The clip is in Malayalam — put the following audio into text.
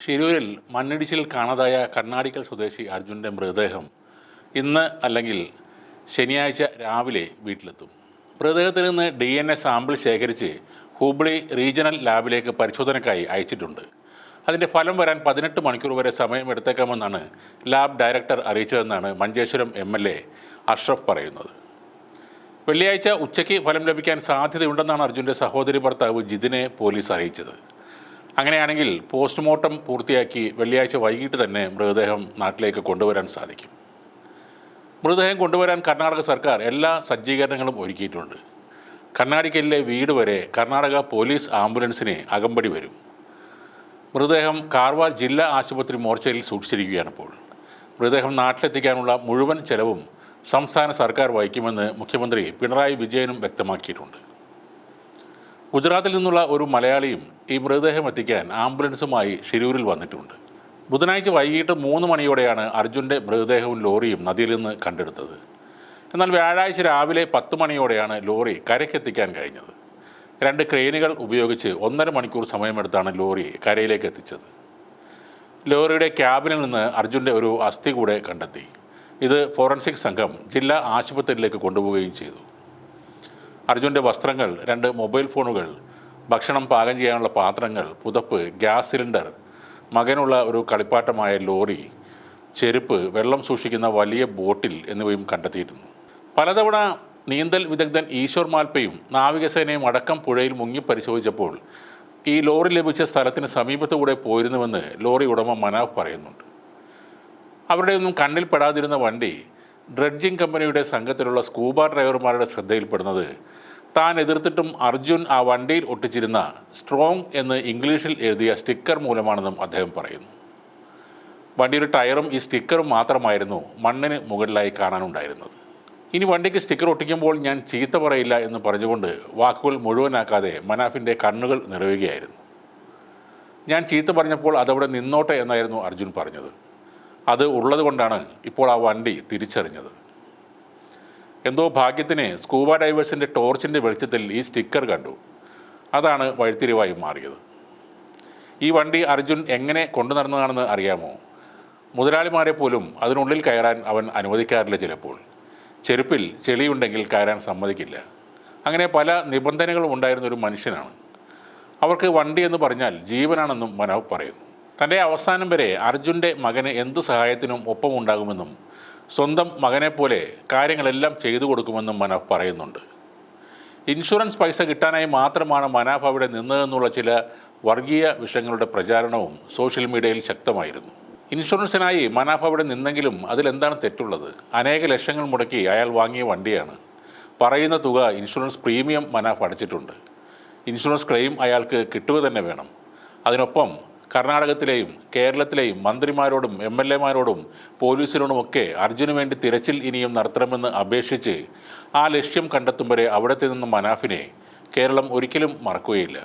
ഷിരൂരിൽ മണ്ണിടിച്ചിൽ കാണാതായ കണ്ണാടിക്കൽ സ്വദേശി അർജുന്റെ മൃതദേഹം ഇന്ന് അല്ലെങ്കിൽ ശനിയാഴ്ച രാവിലെ വീട്ടിലെത്തും. മൃതദേഹത്തിൽ നിന്ന് ഡി എൻ എ സാമ്പിൾ ശേഖരിച്ച് ഹൂബ്ലി റീജിയണൽ ലാബിലേക്ക് പരിശോധനയ്ക്കായി അയച്ചിട്ടുണ്ട്. അതിന്റെ ഫലം വരാൻ പതിനെട്ട് മണിക്കൂർ വരെ സമയമെടുത്തേക്കാമെന്നാണ് lab director അറിയിച്ചതെന്നാണ് Manjeshwaram M L A Ashraf പറയുന്നത്. വെള്ളിയാഴ്ച ഉച്ചയ്ക്ക് ഫലം ലഭിക്കാൻ സാധ്യതയുണ്ടെന്നാണ് അർജുന്റെ സഹോദരി ഭർത്താവ് ജിതിനെ പോലീസ് അറിയിച്ചത്. അങ്ങനെയാണെങ്കിൽ പോസ്റ്റ്മോർട്ടം പൂർത്തിയാക്കി വെള്ളിയാഴ്ച വൈകിട്ട് തന്നെ മൃതദേഹം നാട്ടിലേക്ക് കൊണ്ടുവരാൻ സാധിക്കും. മൃതദേഹം കൊണ്ടുവരാൻ കർണാടക സർക്കാർ എല്ലാ സജ്ജീകരണങ്ങളും ഒരുക്കിയിട്ടുണ്ട്. കർണാടകയിലെ വീട് വരെ കർണാടക പോലീസ് ആംബുലൻസിന് അകമ്പടി വരും. മൃതദേഹം കാർവാർ ജില്ലാ ആശുപത്രി മോർച്ചയിൽ സൂക്ഷിച്ചിരിക്കുകയാണ് ഇപ്പോൾ. മൃതദേഹം നാട്ടിലെത്തിക്കാനുള്ള മുഴുവൻ ചെലവും സംസ്ഥാന സർക്കാർ വഹിക്കുമെന്ന് മുഖ്യമന്ത്രി പിണറായി വിജയനും വ്യക്തമാക്കിയിട്ടുണ്ട്. ഗുജറാത്തിൽ നിന്നുള്ള ഒരു മലയാളിയും ഈ മൃതദേഹം എത്തിക്കാൻ ആംബുലൻസുമായി ഷിരൂരിൽ വന്നിട്ടുണ്ട്. ബുധനാഴ്ച വൈകിട്ട് മൂന്ന് മണിയോടെയാണ് അർജുന്റെ മൃതദേഹവും ലോറിയും നദിയിൽ നിന്ന് കണ്ടെടുത്തത്. എന്നാൽ വ്യാഴാഴ്ച രാവിലെ പത്ത് മണിയോടെയാണ് ലോറി കരയ്ക്കെത്തിക്കാൻ കഴിഞ്ഞത്. രണ്ട് ക്രെയിനുകൾ ഉപയോഗിച്ച് ഒന്നര മണിക്കൂർ സമയമെടുത്താണ് ലോറി കരയിലേക്ക് എത്തിച്ചത്. ലോറിയുടെ ക്യാബിനിൽ നിന്ന് അർജുന്റെ ഒരു അസ്ഥി കൂടെ കണ്ടെത്തി. ഇത് ഫോറൻസിക് സംഘം ജില്ലാ ആശുപത്രിയിലേക്ക് കൊണ്ടുപോവുകയും ചെയ്തു. അർജുന്റെ വസ്ത്രങ്ങൾ രണ്ട് മൊബൈൽ ഫോണുകൾ ഭക്ഷണം പാകം ചെയ്യാനുള്ള പാത്രങ്ങൾ പുതപ്പ് ഗ്യാസ് സിലിണ്ടർ മകനുള്ള ഒരു കളിപ്പാട്ടമായ ലോറി ചെരുപ്പ് വെള്ളം സൂക്ഷിക്കുന്ന വലിയ ബോട്ടിൽ എന്നിവയും കണ്ടെത്തിയിരുന്നു. പലതവണ നീന്തൽ വിദഗ്ധൻ ഈശ്വർ മാൽപ്പയും നാവികസേനയും അടക്കം പുഴയിൽ മുങ്ങി പരിശോധിച്ചപ്പോൾ ഈ ലോറി ലഭിച്ച സ്ഥലത്തിന് സമീപത്തുകൂടെ പോയിരുന്നുവെന്ന് ലോറി ഉടമ മനാഫ് പറയുന്നുണ്ട്. അവരുടെ ഒന്നും കണ്ണിൽ പെടാതിരുന്ന വണ്ടി ഡ്രഡ്ജിംഗ് കമ്പനിയുടെ സംഘത്തിലുള്ള സ്കൂബ ഡ്രൈവർമാരുടെ ശ്രദ്ധയിൽപ്പെടുന്നത് താൻ എതിർത്തിട്ടും അർജുൻ ആ വണ്ടിയിൽ ഒട്ടിച്ചിരുന്ന സ്ട്രോങ് എന്ന് ഇംഗ്ലീഷിൽ എഴുതിയ സ്റ്റിക്കർ മൂലമാണെന്നും അദ്ദേഹം പറയുന്നു. വണ്ടിയുടെ ടയറും ഈ സ്റ്റിക്കറും മാത്രമായിരുന്നു മണ്ണിന് മുകളിലായി കാണാനുണ്ടായിരുന്നത്. ഇനി വണ്ടിക്ക് സ്റ്റിക്കർ ഒട്ടിക്കുമ്പോൾ ഞാൻ ചീത്ത പറയില്ല എന്ന് പറഞ്ഞുകൊണ്ട് വാക്കുകൾ മുഴുവനാക്കാതെ മനാഫിന്റെ കണ്ണുകൾ നിറയുകയായിരുന്നു. ഞാൻ ചീത്ത പറഞ്ഞപ്പോൾ അതവിടെ നിന്നോട്ടെ എന്നായിരുന്നു അർജുൻ പറഞ്ഞത്. അത് ഉള്ളതുകൊണ്ടാണ് ഇപ്പോൾ ആ വണ്ടി തിരിച്ചറിഞ്ഞത്. എന്തോ ഭാഗ്യത്തിന് സ്കൂബ ഡൈവേഴ്സിന്റെ ടോർച്ചിന്റെ വെളിച്ചത്തിൽ ഈ സ്റ്റിക്കർ കണ്ടു. അതാണ് വഴിത്തിരിവായി മാറിയത്. ഈ വണ്ടി അർജുൻ എങ്ങനെ കൊണ്ടു നടന്നതാണെന്ന് അറിയാമോ? മുതലാളിമാരെ പോലും അതിനുള്ളിൽ കയറാൻ അവൻ അനുവദിക്കാറില്ല ചിലപ്പോൾ. ചെരുപ്പിൽ ചെളിയുണ്ടെങ്കിൽ കയറാൻ സമ്മതിക്കില്ല. അങ്ങനെ പല നിബന്ധനകളും ഉണ്ടായിരുന്ന ഒരു മനുഷ്യനാണ്. അവർക്ക് വണ്ടി എന്ന് പറഞ്ഞാൽ ജീവനാണെന്നും മനോ പറയുന്നു. തന്റെ അവസാനം വരെ അർജുന്റെ മകന് എന്ത് സഹായത്തിനും ഒപ്പമുണ്ടാകുമെന്നും സ്വന്തം മകനെപ്പോലെ കാര്യങ്ങളെല്ലാം ചെയ്തു കൊടുക്കുമെന്നും മനോഹ് പറയുന്നുണ്ട്. ഇൻഷുറൻസ് പൈസ കിട്ടാനായി മാത്രമാണ് മനാഫ് അവിടെ നിന്നതെന്നുള്ള ചില വർഗീയ വിഷയങ്ങളുടെ പ്രചാരണവും സോഷ്യൽ മീഡിയയിൽ ശക്തമായിരുന്നു. ഇൻഷുറൻസിനായി മനാഫ് അവിടെ നിന്നെങ്കിലും അതിലെന്താണ് തെറ്റുള്ളത്? അനേക ലക്ഷങ്ങൾ മുടക്കി അയാൾ വാങ്ങിയ വണ്ടിയാണ്. പറയുന്ന തുക ഇൻഷുറൻസ് പ്രീമിയം മനാഫ് അടച്ചിട്ടുണ്ട്. ഇൻഷുറൻസ് ക്ലെയിം അയാൾക്ക് കിട്ടുക തന്നെ വേണം. അതിനൊപ്പം കർണാടകത്തിലെയും കേരളത്തിലെയും മന്ത്രിമാരോടും എം എൽ എമാരോടും പോലീസിനോടുമൊക്കെ അർജുന് വേണ്ടി തിരച്ചിൽ ഇനിയും നടത്തണമെന്ന് അപേക്ഷിച്ച് ആ ലക്ഷ്യം കണ്ടെത്തും വരെ അവിടത്തെ നിന്ന് മനാഫിനെ കേരളം ഒരിക്കലും മറക്കുകയില്ല.